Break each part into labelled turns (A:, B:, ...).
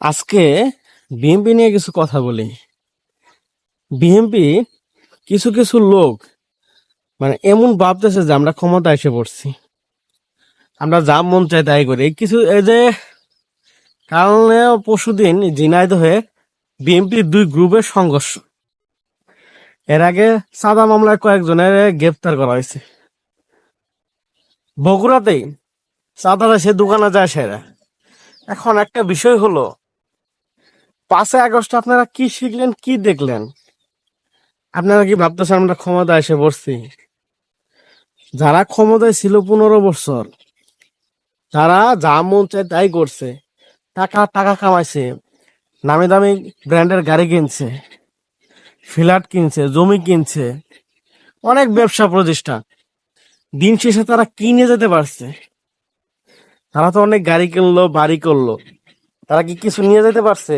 A: আজকে বিএনপি নিয়ে কিছু কথা বলি। বিএনপি কিছু কিছু লোক মানে এমন ভাবতেছে যে আমরা ক্ষমতা এসে পড়ছি। আমরা যা মন চাই তাই করি। কিছু এই যে কালনে পরশুদিন ঝিনাইদহে বিএনপির দুই গ্রুপের সংঘর্ষ। এর আগে সাদা মামলায় কয়েকজনের গ্রেপ্তার করা হয়েছে। বগুড়াতেই সাদা সে দোকানে যায় সেরা। এখন একটা বিষয় হলো পাঁচই আগস্ট আপনারা কি শিখলেন, কি দেখলেন? আপনারা কি ভাবতেছেন, আমরা ক্ষমতা এসে পড়ছি? যারা ক্ষমতায় ছিল পনেরো বছর তারা যা মন চায় তাই করছে। টাকা টাকা কামাইছে, নামি দামি ব্র্যান্ডের গাড়ি কিনছে, ফ্ল্যাট কিনছে, জমি কিনছে, অনেক ব্যবসা প্রতিষ্ঠান। দিন শেষে তারা কিনে যেতে পারছে? তারা তো অনেক গাড়ি কিনলো, বাড়ি করল। তারা কি কিছু নিয়ে যেতে পারছে?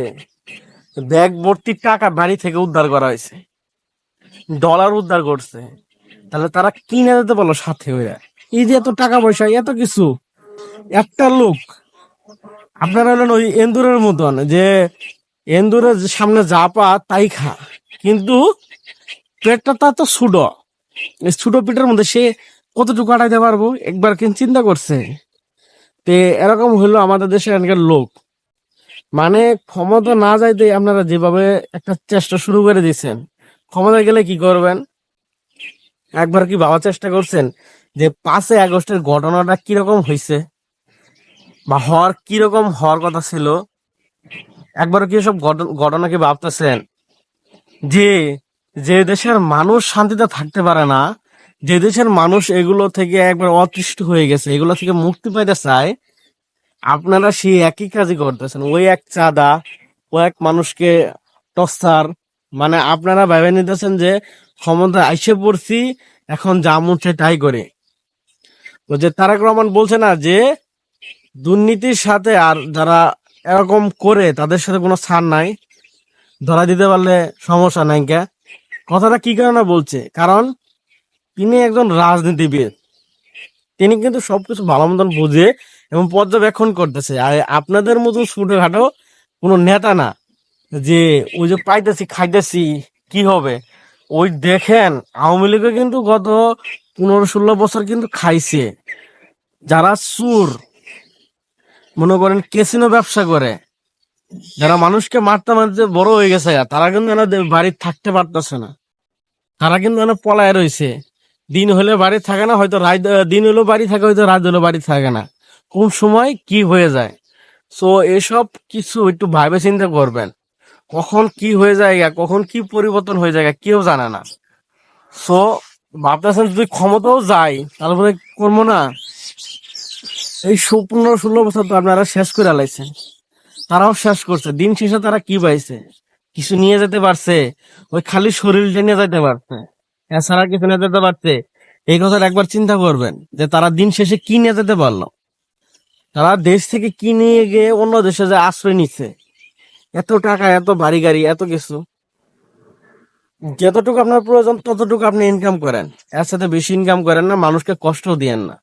A: ব্যাগ ভর্তি টাকা বাড়ি থেকে উদ্ধার করা হয়েছে। ডলার উদ্ধার করছে। তাহলে তারা কিনে যেতে পারল সাথে হইয়া এই যে এত টাকা পয়সা, এত কিছু। একটা লোক, আপনারা হলেন ওই এন্দুরের মতন যে এন্দুরের সামনে যা পা তাই খা। কিন্তু পেটটা তা তো ছোট। ছোট পেটের মধ্যে সে কতটুকু আটাইতে পারব? একবার কিন্তু চিন্তা করছে? তে এরকম হইল আমাদের দেশের এখানকার লোক। মানে ক্ষমতা না যাইতে আপনারা যেভাবে একটা চেষ্টা শুরু করে দিয়েছেন, ক্ষমতা গেলে কি করবেন? একবার কি ভাবার চেষ্টা করছেন যে পাঁচই আগস্টের ঘটনাটা কীরকম হয়েছে বা হওয়ার কীরকম হওয়ার কথা ছিল? একবার কি সব ঘটনা কি ভাবতেছেন? যে যে দেশের মানুষ শান্তিতে থাকতে পারে না, যে দেশের মানুষ এগুলো থেকে একবার অতৃষ্ট হয়ে গেছে, এগুলো থেকে মুক্তি পাইতে চায় আপনারা সেই একই কাজই করতেছেন। ওই এক চাঁদা, ও এক মানুষকে টর্চার। মানে আপনারা ভেবে নিতেছেন যে ক্ষমতা আইসে পড়ছি, এখন যা মন চায় তাই করে। তো যে তারেক রহমান বলছে না যে, দুর্নীতির সাথে আর যারা এরকম করে তাদের সাথে কোনো ছাড় নাই, ধরা দিতে পারলে সমস্যা নাই কথাটা কি কারণে বলছে? কারণ তিনি একজন রাজনীতিবিদ। তিনি কিন্তু সবকিছু ভালো মতন বুঝে এবং পর্যবেক্ষণ করতেছে। আর আপনাদের মতো ছোটখাটো কোনো নেতা না যে ওই যে পাইতেছি, খাইতেছি, কি হবে? ওই দেখেন, আওয়ামী লীগে কিন্তু গত পনেরো ষোলো বছর কিন্তু খাইছে। যারা সুর মনে করেন কেসিনো ব্যবসা করে, যারা মানুষকে মারতে মারতে বড় হয়ে গেছে, তারা কিন্তু বাড়িতে থাকতে পারতেছে না। তারা কিন্তু পলায় রয়েছে। দিন হলে বাড়ি থাকে না, হয়তো রাত দিন হলেও বাড়ি থাকে, হয়তো রাত হলেও বাড়ি থাকে না। কোন সময় কি হয়ে যায়? সো এসব কিছু একটু ভাবে চিন্তা করবেন। কখন কি হয়ে যায় কখন কি পরিবর্তন হয়ে যায় কেউ জানে না। সো ভাবতেছেন যদি ক্ষমতাও যায় তারপরে করব না। এই পনেরো ষোলো বছর তো আপনারা শেষ করে আলাইছেন তারাও শেষ করছে। দিন শেষে তারা কি পাইছে? কিছু নিয়ে যেতে পারছে। ওই খালি শরীরটা নিয়ে যেতে পারছে। এছাড়া কিছু নিয়ে যেতে পারছে এই কথাটা একবার চিন্তা করবেন যে তারা দিন শেষে কি নিয়ে যেতে পারল? তারা দেশ থেকে কি নিয়ে গিয়ে অন্য দেশে যে আশ্রয় নিচ্ছে? এত টাকা, এত বাড়ি গাড়ি, এত কিছু। যতটুকু আপনার প্রয়োজন, ততটুকু আপনি ইনকাম করেন। এর সাথে বেশি ইনকাম করেন না, মানুষকে কষ্ট দিয়েন না।